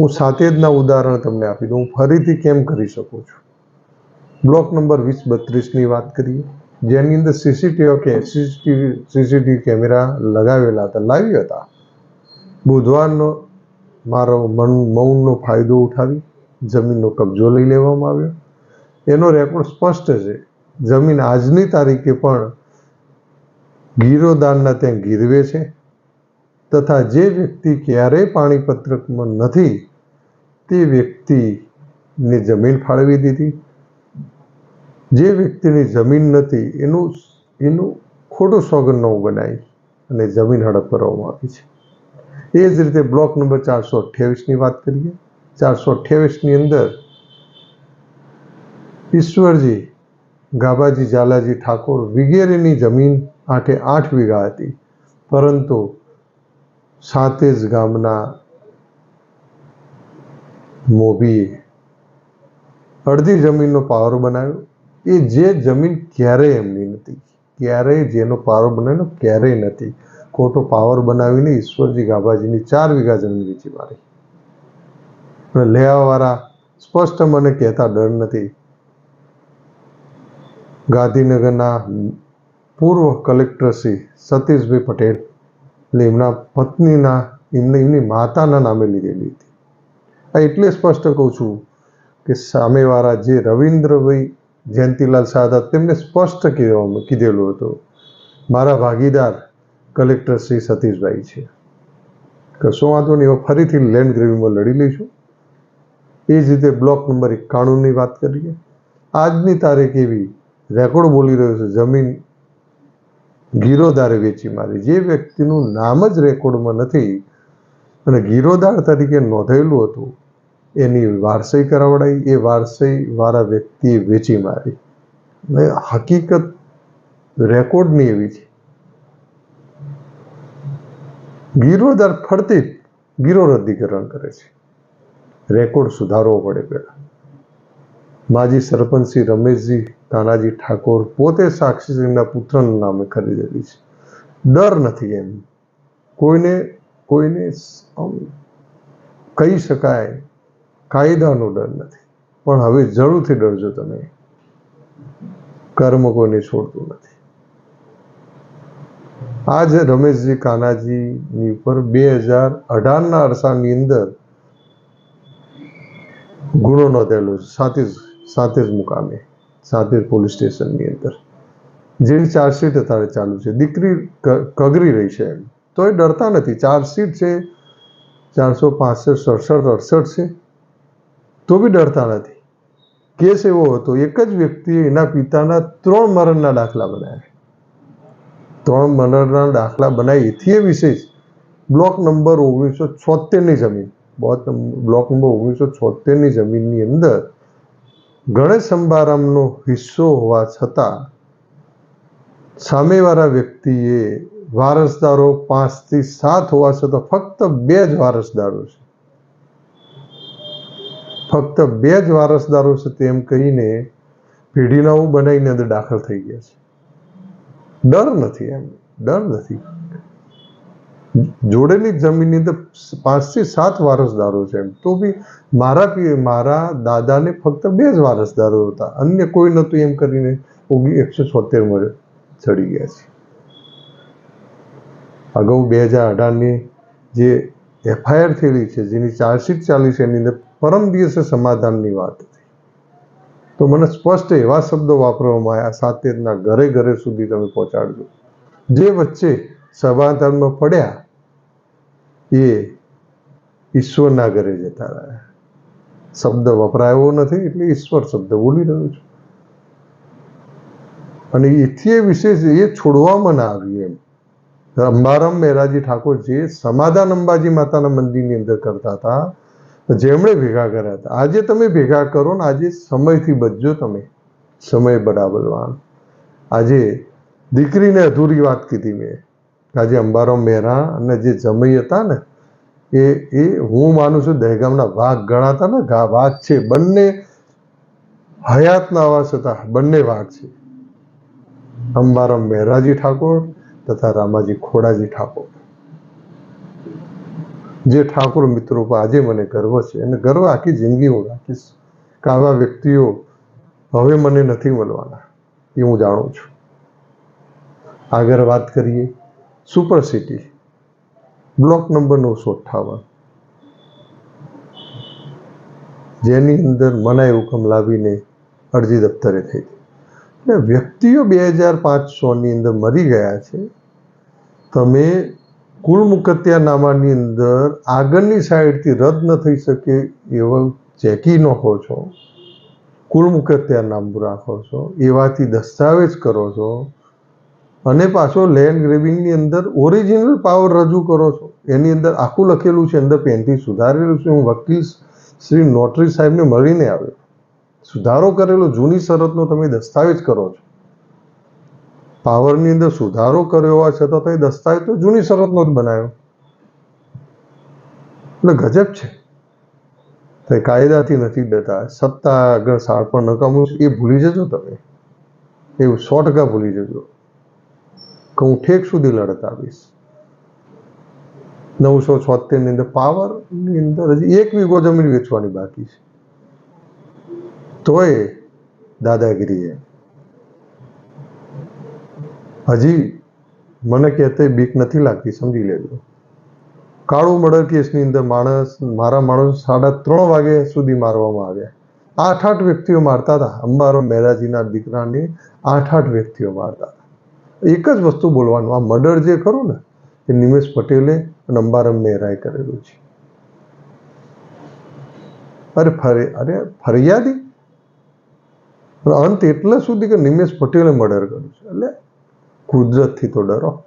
હું સાતેજના ઉદાહરણ તમને આપી દઉં. હું ફરીથી કેમ કરી શકું છું? બ્લોક નંબર વીસ બત્રીસની વાત કરીએ. જેની અંદર સીસીટીવી કે સીસીટીવી સીસીટીવી કેમેરા લગાવેલા હતા લાવી હતા. બુધવારનો મારો મન, મૌનનો ફાયદો ઉઠાવી જમીનનો કબજો લઈ લેવામાં આવ્યો. એનો રેકોર્ડ સ્પષ્ટ છે. જમીન આજની તારીખે પણ ગીરોદાનના ત્યાં ગીરવે છે. તથા જે વ્યક્તિ ક્યારેય પાણીપત્રકમાં નથી, તે વ્યક્તિને જમીન ફાળવી દીધી. જે વ્યક્તિની જમીન નથી, એનું એનું ખોટું સોગંદનામું બનાવી અને જમીન હડપ કરવામાં આવી છે. એ જ રીતે બ્લોક નંબર ચારસો અઠ્યાવીસની વાત કરીએ. ચારસો અઠ્યાવીસની અંદર ઈશ્વરજી ગાબાજી ઝાલાજી ઠાકોર વગેરેની જમીન આઠે આઠ વીઘા હતી. પરંતુ સાતેજ ગામના મોભીએ અડધી જમીનનો પાવર બનાવ્યો. એ જે જમીન ક્યારેય એમની નથી. ક્યારેય જેનો પાવર બનાવ્યો ક્યારેય નથી. ખોટો પાવર બનાવીને ઈશ્વરજી ગાભાજીની ચાર વીઘા જમીન વેચી મારી. અને લેવાવાળા સ્પષ્ટ મને કહેતા ડર નથી. ગાંધીનગરના પૂર્વ કલેક્ટર શ્રી સતીશભાઈ પટેલ એટલે એમના પત્નીના, એમને, એમની માતાના નામે લીધેલી હતી. આ એટલે સ્પષ્ટ કહું છું કે સામેવાળા જે રવિન્દ્રભાઈ જયંતિલાલ શાહ હતા તેમને સ્પષ્ટ કહેવામાં કીધેલું હતું. મારા ભાગીદાર કલેક્ટર શ્રી સતીશભાઈ છે. કશો વાંધો નહીં ફરીથી લેન્ડ ગ્રેવીમાં લડી લઈશું. એ જ રીતે બ્લોક નંબર એકાણુંની વાત કરીએ. આજની તારીખ એવી રેકોર્ડ બોલી રહ્યો છે, જમીન ગીરોદારે વેચી મારી. જે વ્યક્તિનું નામ જ રેકોર્ડમાં નથી, અને ગીરોદાર તરીકે નોંધાયેલું હતું, એની વારસઈ કરાવડાઈ, એ વારસઈ વાળા વ્યક્તિએ વેચી મારી. અને હકીકત રેકોર્ડની એવી છે. ગીરોદાર ફરતી ગીરો રદ્દીકરણ કરે છે. રેકોર્ડ સુધારવો પડે પહેલાં. માજી સરપંચ શ્રી રમેશજી કાનાજી ઠાકોર પોતે સાક્ષીશ્રીના પુત્રના નામે ખરીદેલી છે. ડર નથી એમ. કોઈને કોઈને કહી શકાય, કાયદાનો ડર નથી. પણ હવે જરૂરથી ડરજો તમે. કર્મ કોઈને છોડતું નથી. આજ રમેશજી કાનાજીની ઉપર બે હજાર અઢારના અરસાની અંદર ગુનો નોંધેલો છે. સાથે જ મુકામે. સાતેજ પોલીસ સ્ટેશનની અંદર. જેની ચાર્જશીટ અત્યારે ચાલુ છે. દીકરી કગરી રહી છે એમ. તો એ ડરતા નથી. ચાર્જશીટ છે, ચારસો પાસઠ, સડસઠ, અડસઠ છે. તો બી ડરતા નથી. કેસ એવો હતો, એક જ વ્યક્તિએ એના પિતાના ત્રણ મરણના દાખલા બનાવ્યા. ત્રણ મરણના દાખલા બનાવી. એથી એ વિશેષ બ્લોક નંબર ઓગણીસો છોતેરની જમીન. બ્લોક નંબર ઓગણીસો છોતેરની જમીનની અંદર ગણેશ સંભારામનો હિસ્સો હોવા છતાં સામેવાળા વ્યક્તિએ વારસદારો પાંચથી સાત હોવા છતાં ફક્ત બે જ વારસદારો છે. ફક્ત બે જ વારસદારો છે તેમ કહીને પેઢીનાઓ બનાવીને અંદર દાખલ થઈ ગયા છે. ડર નથી એમ, ડર નથી. જોડેલી જમીનની અંદર પાંચથી સાત વારસદારો છે એમ. તો બી મારા પીએ મારા દાદાને ફક્ત બે જ વારસદારો હતા. અન્ય કોઈ નહોતું એમ કરીને ઓગણી, એકસો છોતેરમાં ચડી ગયા છે. અગાઉ બે હજાર અઢારની જે એફઆઈઆર થયેલી છે, જેની ચાર્જશીટ ચાલી છે, એની અંદર પરમ દિવસે સમાધાનની વાત હતી. તો મને સ્પષ્ટ એવા શબ્દો વાપરવામાં આવ્યા, સાતેરના ઘરે ઘરે સુધી તમે પહોંચાડજો. જે વચ્ચે સમાધાનમાં પડ્યા એ ઈશ્વરના ઘરે જતા રહ્યા. શબ્દ વપરાયો નથી એટલે ઈશ્વર શબ્દ બોલી રહ્યો છું. અને એથી એ વિશેષ એ છોડવામાં ના આવી એમ. અંબારામ મહેરાજી ઠાકોર જે સમાધાન અંબાજી માતાના મંદિરની અંદર કરતા હતા, જેમણે ભેગા કર્યા હતા. આજે તમે ભેગા કરો ને આજે સમયથી બચજો તમે. સમય બરાબર આજે દીકરીને અધૂરી વાત કીધી મેં. આજે અંબારામ મહેરા અને જે જમઈ હતા ને, એ એ હું માનું છું દહેગામના વાઘ ગણાતા ને વાઘ છે, બંને હયાતના આવાસ હતા, બંને વાઘ છે. અંબારામ મહેરાજી ઠાકોર તથા રામાજી ખોડાજી ઠાકોર. જે ઠાકોર મિત્રો પર આજે મને ગર્વ છે, અને ગર્વ આખી જિંદગી હું રાખીશ કે વ્યક્તિઓ હવે મને નથી મળવાના, એ હું જાણું છું. આગળ વાત કરીએ. Super city. બ્લોક નંબર નવસો અઠ્ઠાવન. જેની અંદર મનાઈ હુકમ લાવીને અરજી દફતરે થઈ એટલે વ્યક્તિઓ બે હજાર પાંચસોની અંદર મરી ગયા છે. તમે કુલ મુકત્યાનામાની અંદર આગળની સાઈડથી રદ ન થઈ શકે એવો ચેકી નાખો છો. કુલ મુકત્યાનામું રાખો છો. એવાથી દસ્તાવેજ કરો છો. અને પાછો લેન્ડ ગ્રેબિંગની અંદર ઓરિજિનલ પાવર રજૂ કરો છો. એની અંદર આખું લખેલું છે, અંદર પેનથી સુધારેલું છે. હું વકીલ શ્રી નોટરી સાહેબને મળીને આવ્યો. સુધારો કરેલો, જૂની શરતનો તમે દસ્તાવેજ કરો છો. પાવરની અંદર સુધારો કર્યો હોવા છતાં તમે દસ્તાવેજ તો જૂની શરતનો જ બનાવ્યો. એટલે ગજબ છે. તે કાયદાથી નથી દેતા સત્તા આગળ સાળપણ નકામું છે. એ ભૂલી જજો તમે. એવું સો ટકા ભૂલી જજો. કે હું ઠેક સુધી લડત આવીશ નવસો છોતેરની અંદર પાવરની અંદર હજી એક વીઘો જમીન વેચવાની બાકી છે. તોય દાદાગીરી એમ હજી મને કહેતે બીક નથી લાગતી, સમજી લેજો. કાળું મર્ડર કેસની અંદર માણસ, મારા માણસ સાડા ત્રણ વાગે સુધી મારવામાં આવ્યા. આઠ આઠ વ્યક્તિઓ મારતા હતા. અંબારો મહેરાજીના દીકરાને આઠ આઠ વ્યક્તિઓ મારતા એક જ વસ્તુ બોલવાનું. આ મર્ડર જે ખરું ને, એ નિમેશ પટેલે અને અંબારમ મહેરાએ કરેલું છે. અરે ફરી, અરે ફરિયાદી? અંત એટલા સુધી કે નિમેશ પટેલે મર્ડર કર્યું છે. એટલે કુદરતથી તો ડરો.